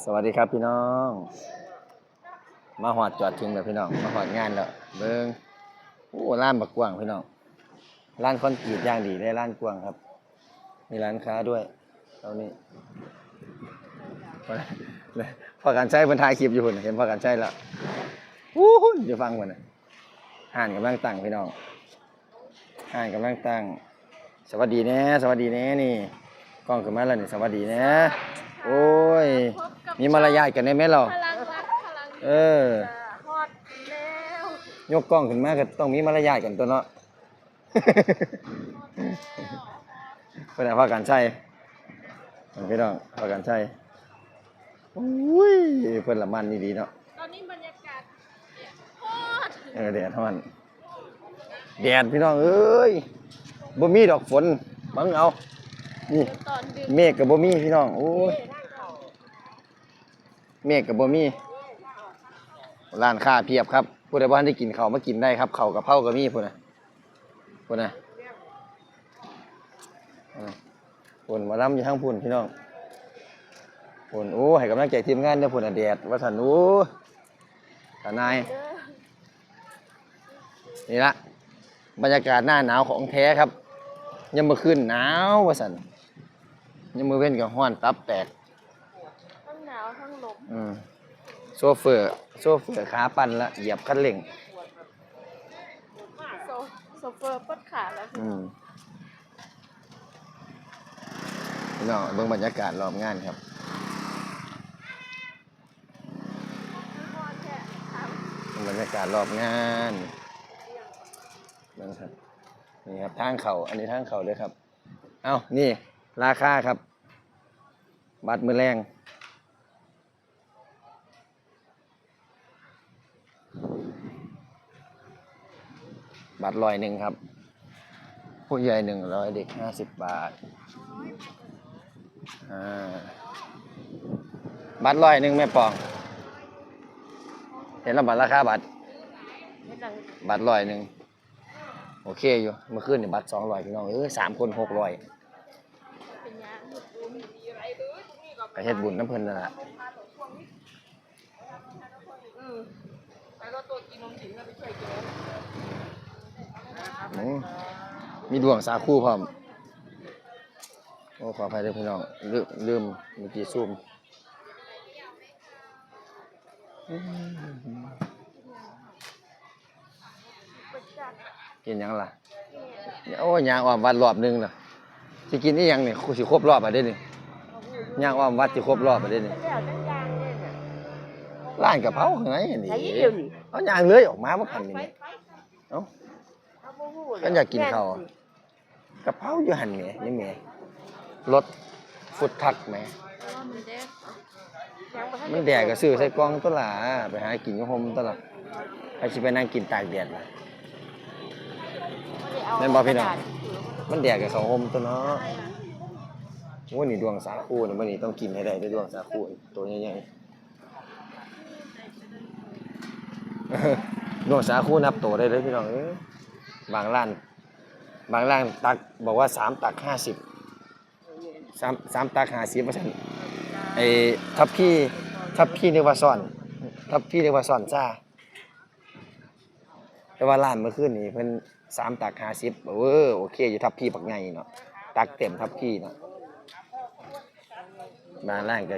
สวัสดีครับพี่น้อง มาหอดจอดถึงแล้วพี่น้อง มาหอดงานแล้วเบิ้งโอ้ร้านบักกว้างพี่น้องร้านคอนกรีตย่างดีได้ร้านกว้างครับ มีร้านค้าด้วยตรงนี้พอการใช้บนท้ายคลิปอยู่หุ่นเห็นพอการใช้แล้ววู้หุ่นอยู่ฟังมันน่ะห่านกำลังตั้งพี่น้องห่านกำลังตั้งสวัสดีแน่สวัสดีแน่นี่กล้องขึ้นมาแล้วนี่สวัสดีแน่โอ้ย มีมารยาทกันได้ไหมเรา พลังรักพลังเออ ฮอตแล้วยกกล้องขึ้นมาก็ต้องมีมารยาทกันตัวเนาะ เพื่อนพากันใช่พี่น้องพากันใช่อุ้ยเพื่อนละมันนี่ดีเนาะ ตอนนี้บรรยากาศฮอตเออแดดฮ้อนแดดพี่น้องเอ้ยบ่มีดอกฝนบังเอา นี่ ตอนดึกเมฆกับบ่มีพี่น้อง โอ้ย เเมฆกับบ่มีร้านค้าเพียบครับผู้ใดบ้านได้กินเขามากินได้ครับเขากับเผาก็มีพุ่นน่ะพุ่นน่ะพุ่นมาล้ำอยู่ข้งพุ่นพี่น้องพุ่นโอ้ให้กำลังใจทีมงานเด้อพุ่นน่ะแดดว่าซั่นโอ้ทนายนี่ละบรรยากาศหน้าหนาวของแท้ครับยังมื่อคืนหนาวว่าสันยังมือเว้นกับห้อนตับแตก ทั้งหนาวทั้งลมอืมโซเฟอร์โซเฟอร์ขาปั่นละเหยียบคันเร่งโซโซเฟอร์ปวดขาแล้วอืมพี่น้องเบิ่งบรรยากาศรอบงานครับฮอตแค่ถามเบิ่งบรรยากาศรอบงานเบิ่งครับนี่ครับทางเขาอันนี้ทางเขาเลยครับ เอ้านี่ ราคาครับ บัตรมือแรง บัตรร้อยหนึ่งครับ ผู้ใหญ่หนึ่งร้อยเด็กห้าสิบบาทอ่าบัตรร้อยหนึ่งแม่ปอง เห็นแล้วบัตรราคาบัตรบัตรร้อยหนึ่งโอเคอยู่เมื่อคืนนี่ยบัตรสองร้อยพี่น้องเออสามคนหกร้อยเป็นยังไปเฮ็ดบุญน้ำเพิ่นนั่นแหละอืมแล้วก็ตัวกินนมสิงก็ไปช่วยกิน อืมมีดวงสาคูพร้อมโอ้ขออภัยด้วยพี่น้องลืมลืมเมื่อกี้ซูมอืมประจักษ์กินหยังล่ะโอ้ยยางอ้อมวัดรอบหนึงน่ะสิกินนี่ยังนี่สิครบรอบอะเด้นี่ยางอ้อมวัดสิครบรอบอะเด้นี่แล้วจังยางเนี่ยน่ะร้านกะเพราข้างในนี่ใช้เดียวนี่เอายางเลยออกมาบ่คันนี่ไปแหมไปเอ้า เอาบ่ฮู้ก็อยากกินข้าวอะกะเพราอยู่หั่นแหมนี่แหมรถฟุตทักแหมเพราะว่ามันเด็กยังบ่ทัมันแดดก็ซื้อใส่กล่องตัวละไปหากินอยู่โฮมตัวละใครสิไปนั่งกินตากแดดล่ะแม่นบ่พี่น้องมันแดดกับเขาโฮมตัวเนาะวันนี้ดวงสาคูนะวันนี้ต้องกินให้ได้ด้วยดวงสาคูตัวใหญ่ๆดวงสาคูนับตัวได้เลยพี่น้องเอ้ย บางร้าน บางร้านตักบอกว่าสามตักห้าสิบสามสามตักห้าสิบเปอร์เซ็นต์ไอ้ทับพี่ทับพี่เรียกว่าซ่อน ทับพี่เรียกว่าซ่อนซ่าแต่ว่าร้านเมื่อคืนนี้เพิ่นสามตักห้าสิบเออโอเคอยู่ทับพี่ปักไงเนาะตักเต็มทับพี่เนาะบางร้านก็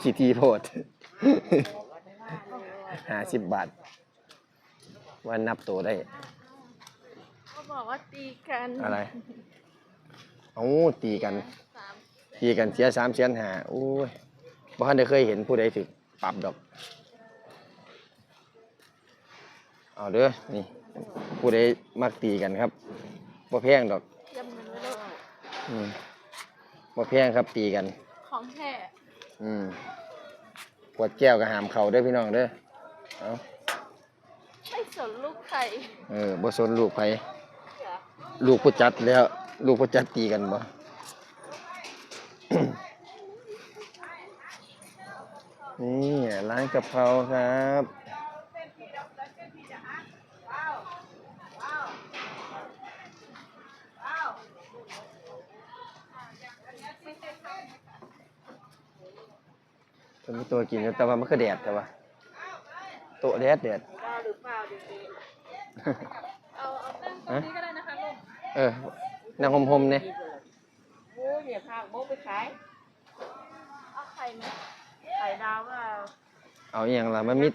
ขี้ทีโพดห้าสิบบาทวันนับตัวได้ บอกว่าตีกันอะไรเอ้าตีกัน สามตีกันเสียสามเสียนหาโอ้ยบ่ทันได้เคยเห็นผู้ใดถึกปรับดอก เอาเด้อนี่ ผู้ใดมักตีกันครับบ่แพงดอกเตรียมเงินไว้แล้วอืมบ่แพงครับตีกัน ของแท้อืมขวดแก้วก็หามเขาเด้อพี่น้องเด้อเอาไม่สนลูกใคร เออบ่สนลูกไผ ลูกผู้จัดแล้ว ลูกผู้จัดตีกันบ่นี่ร้านกะเพราครับเป็นมีตัวกินอยู่แต่ว่ามันก็แดดแต่ว่าโตะแดดแดดได้หรือเปล่าเดี๋ยวนี้เอาเอาตั้งตรงนี้ก็ได้นะคะลุง เออนั่งห่มๆเนี่ยโอ้ยเนี่ยพาโมไปขายเอาไข่ไหมไข่ดาวว่าเอาอหย่างละมันมี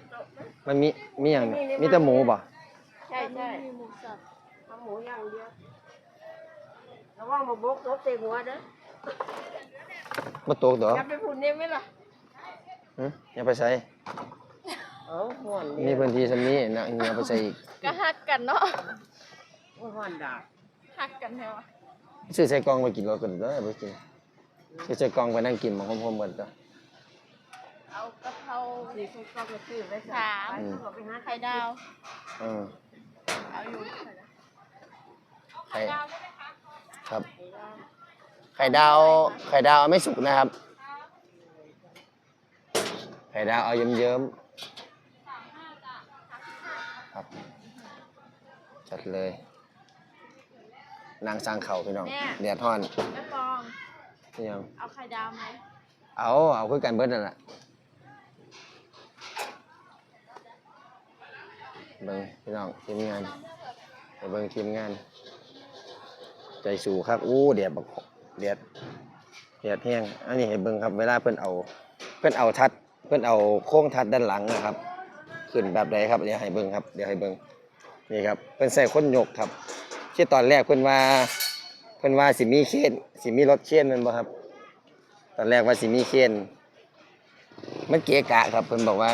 มันมีมีอย่างมีแต่หมูบ่ใช่ใช่มีหมูสับทำหมูอย่างเดียวระวังมาบกรถเตะหัวเด้อบ่ตกดอกยับไปพุ่นเนี่ยไหมล่ะหึอย่าไปใส่เออห่วนมีพื้นที่ซำนี้นะอย่าไปใส่อีกก็ฮักกันเนาะห่วนดา บฮักกันแท้วะซื้อใส่กล่องไปกินรถกันเด้อไปกินซื้อใส่กล่องไปนั่งกินมาห่มๆกันเด้อ เอากะเพรานี่เขาก็ไปซื้อไว้สามไปเขาไปหาไข่ไข่ดาวเออเอาอยู่ไข่ครับ ไข่ดาว ไข่ดาวเอาไม่สุกนะครับ ไข่ดาวเอาเยิ้มๆครับ จัดเลย นางสร้างเข่าพี่น้องเดือดท่อนแม่ปองนี่ยังเอาไข่ดาวไหมเอาเอาคือกันเบิดนั่นแหละเบิ่งพี่น้องทีมงานไปเบิ่งทีมงาน ใจสูครับอู้เดียดบักเดียดเดียดแห้งอันนี้ให้เบิ่งครับเวลาเพิ่นเอา เพิ่นเอาทัด เพิ่นเอาโค้งทัดด้านหลังนะครับ ขึ้นแบบใดครับเดี๋ยวให้เบิ่งครับเดี๋ยวให้เบิ่งนี่ครับเพิ่นใส่คนยกครับ ที่ตอนแรกเพิ่นว่าเพิ่นว่าสิมีเคนสิมีรถเคนแมันบ่ครับ ตอนแรกว่าสิมีเคนมันเกียกะครับเพิ่นบอกว่า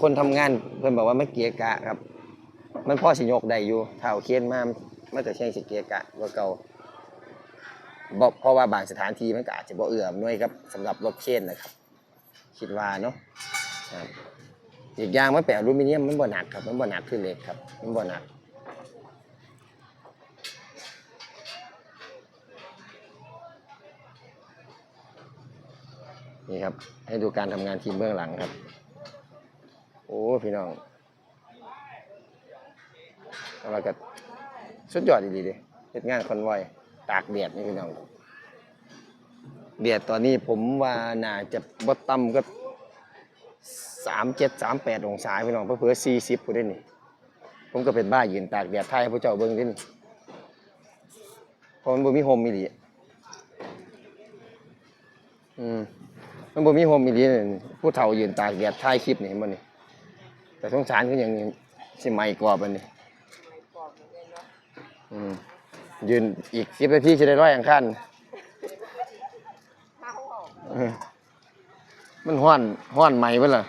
คนทำงานเพิ่นบอกว่ามันเกียกะครับ มันพอสิยกได้อยู่ถ้าเอาเคนมามันก็เชียงสิเกียกะกว่าเก่าบอกเพราะว่าบางสถานที่มันก็อาจจะบ่เอื้ออำนวยครับสำหรับรถเคนนะครับ คิดว่าเนาะครับอีกอย่างมันเป็นอลูมิเนียมมันบ่หนักครับ มันบ่หนักคือเหล็กครับ มันบ่หนัก นี่ครับ ให้ดูการทำงานทีมเบื้องหลังครับ โอ้พี่น้องแล้วก็สุดยอดดีๆเลยเฮ็ดงานคอนวอยตากแดดนี่พี่น้องแดดตอนนี้ผมว่าน่าจะบ่ต่ำก็สามเจ็ดสามแปดองศาพี่น้องเพื่อสี่สิบผู้ได้นี่ ผมก็เป็นบ้ายืนตากแดดไทยให้ผู้เจ้าเบิ่งดินเพราะมันบ่มีโฮมมีหลีอืม มันบ่มีโฮมอีหลีนี่ผู้เฒ่ายืนตากแดดถ่ายคลิปนี่เห็นบ่นี่แต่สงสารคือหยังนี่สิไหม่กว่าบัดนี้อืมยืนอีก10นาทีสิได้ร้อยอังคารเออมันฮ้อนฮ้อนไหม่เบิ่ล่ะ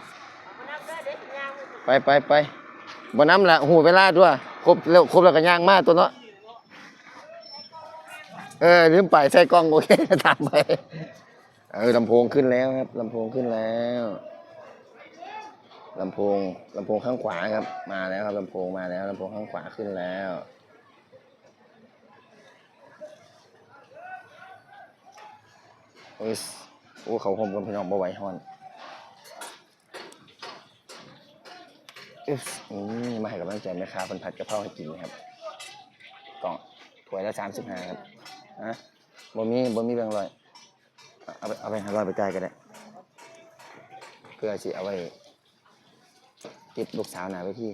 ไปไปไปบ่นำละหูเวลาด้วยครบแล้วครบแล้วก็ย่างมาตัวเนาะเออลืมไปใส่กล้องโอเคตามไป เออลำโพงขึ้นแล้วครับลำโพงขึ้นแล้วลำโพงลำโพงข้างขวาครับ มาแล้วครับลำโพงมาแล้วลำโพงข้างขวาขึ้นแล้วโอ้ยโอ้เขาห่มกันพี่น้องบ่ไหวฮอนอึ๊บอืมมาให้กำลังใจแม่ค้าเพิ่นผัดกะเพราให้กินนะครับกล่องถ้วยละสามสิบห้าครับนะบ่มีบ่มีแบงค์ร้อย เอาไปเอาไปหาร้อยไปจ่ายก็ได้เพื่อสิเอาไว้ติดลูกสาวหนาไว้ที่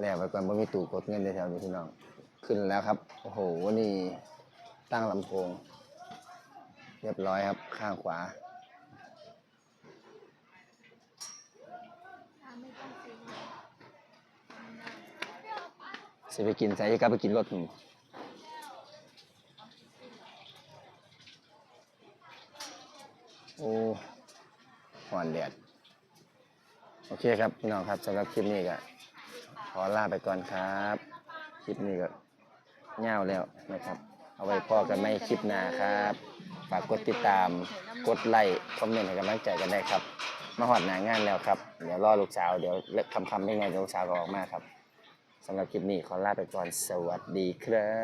แล้วไปก่อนบ่มีตู้กดเงินในแถวนี้พี่น้อง ขึ้นแล้วครับ โอ้โห นี่ตั้งลำโพง เรียบร้อยครับ ข้างขวา สิไปกินใส่กลับไปกินรถหนึ่งโอ้หวานแดด โอเคครับ พี่น้องครับสำหรับคลิปนี้ก็ขอลาไปก่อนครับ คลิปนี้ก็เง่าแล้วนะครับ เอาไว้พอกันไม่คลิปหน้าครับ ฝากกดติดตาม กดไลค์ คอมเมนต์ให้กำลังใจกันได้ครับ มาหอดหนางานแล้วครับ เดี๋ยวรอลูกสาว เดี๋ยวเลิกคำๆไม่ไงเดี๋ยวลูกสาวก็ออกมาครับ สำหรับคลิปนี้ขอลาไปก่อนสวัสดีครั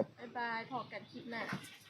บ บ๊ายบายพอกันคลิปหน้า